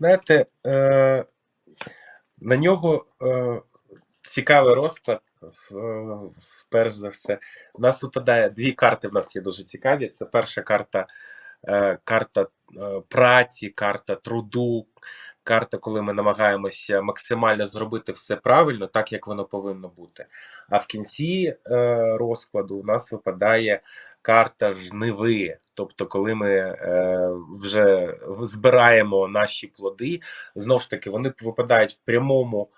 Знаєте, е, на нього е, цікавий розклад. в- Перш за все, у нас випадає дві карти. В нас є дуже цікаві. Це перша карта, е, карта е, праці, карта труду, карта, коли ми намагаємося максимально зробити все правильно, так як воно повинно бути. А в кінці е, розкладу у нас випадає карта жниви. Тобто, коли ми е, вже збираємо наші плоди, знову ж таки, вони випадають в прямому.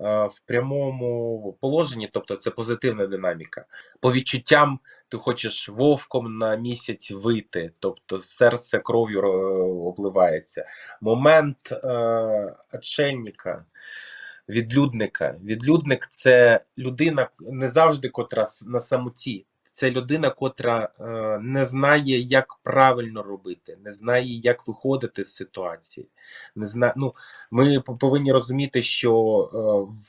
е, В прямому положенні, тобто це позитивна динаміка. По відчуттям ти хочеш вовком на місяць вийти, тобто серце кров'ю е, обливається. Момент е, відлюдника. Відлюдник це людина не завжди котра на самоті. Це людина, котра е, не знає, як правильно робити, не знає, як виходити з ситуації. Не зна... ну, ми повинні розуміти, що е,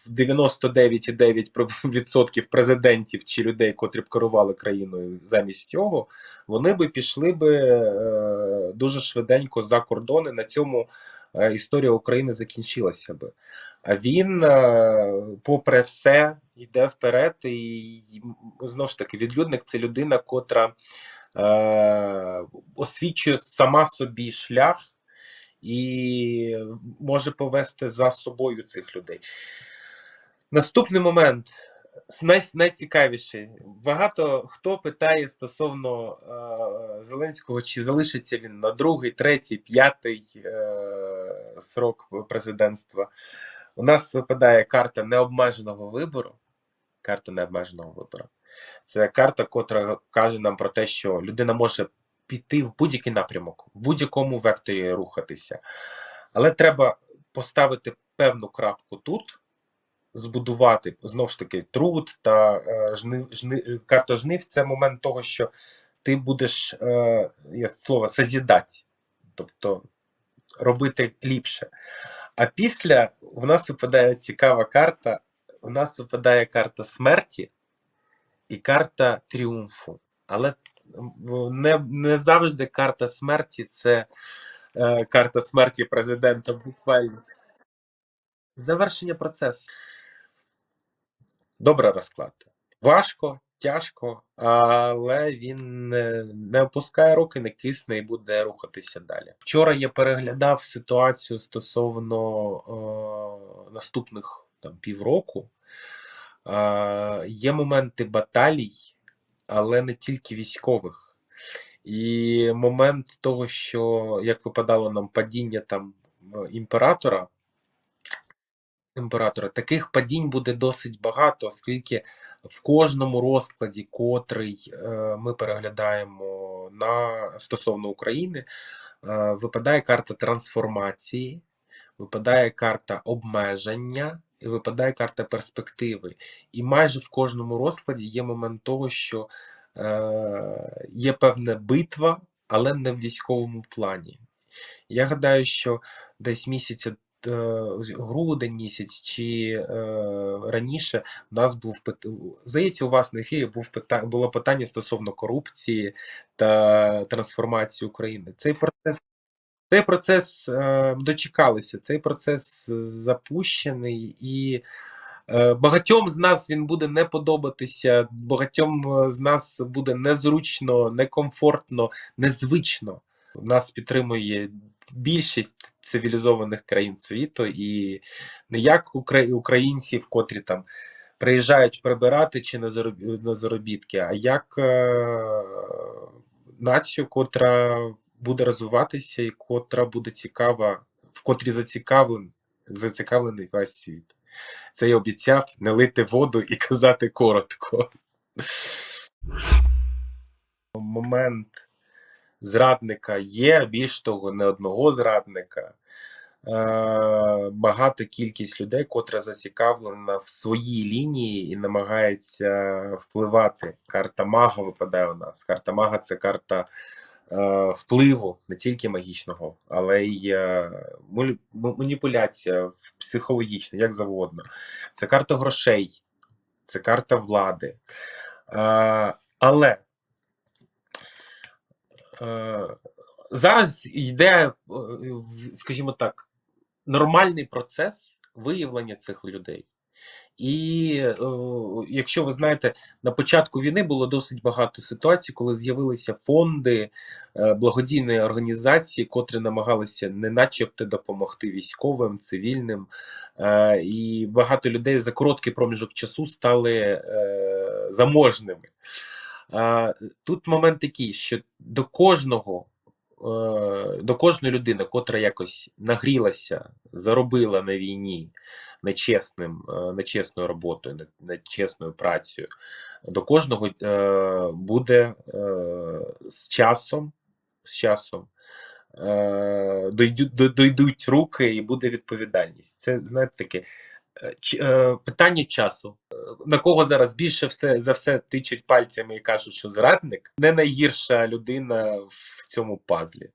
в 99,9% президентів чи людей, котрі б керували країною замість цього, вони би пішли би е, дуже швиденько за кордони. На цьому історія України закінчилася би. Він, е, попри все, йде вперед, і знову ж таки, відлюдник це людина, котра е, освічує сама собі шлях і може повести за собою цих людей. Наступний момент. Най, найцікавіший. Багато хто питає стосовно е, Зеленського, чи залишиться він на другий, третій, п'ятий е, срок президентства. У нас випадає карта необмеженого вибору. Карта необмеженого вибору. Це карта, котра каже нам про те, що людина може піти в будь-який напрямок, в будь-якому векторі рухатися. Але треба поставити певну крапку тут, збудувати знову ж таки труд та е, жнив, жни, карта жнив це момент того, що ти будеш е, є слово созідати, тобто робити ліпше. А після в нас випадає цікава карта. У нас випадає карта смерті і карта тріумфу. Але не, не завжди карта смерті це е, карта смерті президента буквально. Завершення процесу. Добрий розклад. Важко, тяжко, але він не, опускає руки, не кисне і буде рухатися далі. Вчора я переглядав ситуацію стосовно е, наступних там, півроку. Е, є моменти баталій, але не тільки військових. І момент того, що як випадало нам падіння там е, імператора, імператора, таких падінь буде досить багато, оскільки в кожному розкладі, котрий е, ми переглядаємо на стосовно України, е, випадає карта трансформації, випадає карта обмеження і випадає карта перспективи. І майже в кожному розкладі є момент того, що е, є певна битва, але не в військовому плані. Я гадаю, що десь місяця грудень місяць чи е, раніше у нас був здається, у вас на ефірі був пита... було питання стосовно корупції та трансформації України. Цей процес, цей процес е, дочекалися, цей процес запущений і. Е, Багатьом з нас він буде не подобатися, багатьом е, з нас буде незручно, некомфортно, незвично. Нас підтримує більшість цивілізованих країн світу, і не як укра- українців, котрі там приїжджають прибирати чи на зароб- на заробітки, а як е, націю, котра буде розвиватися і котра буде цікава, в котрій зацікавлений, зацікавлений весь світ. Це я обіцяв не лити воду і казати коротко. Момент зрадника є, більш того, не одного зрадника. Е, Багата кількість людей, котра зацікавлена в своїй лінії і намагається впливати. Карта мага випадає у нас. Карта мага це карта е, впливу не тільки магічного, але й е, маніпуляція психологічна, як завгодно. Це карта грошей, це карта влади. Е, але зараз йде, е, скажімо так, нормальний процес виявлення цих людей. І е, якщо ви знаєте, на початку війни було досить багато ситуацій, коли з'явилися фонди, е, благодійні організації, котрі намагалися не начебто допомогти військовим, цивільним, е, і багато людей за короткий проміжок часу стали е, заможними. Тут момент такий, що до кожного. е, До кожної людини, котра якось нагрілася, заробила на війні, нечесним, е, нечесною роботою, нечесною працею. До кожного е, буде з часом, з часом дойдуть, руки і буде відповідальність. Це знаєте таке питання часу. На кого зараз більше все за все тичуть пальцями і кажуть, що зрадник не найгірша людина в цьому пазлі.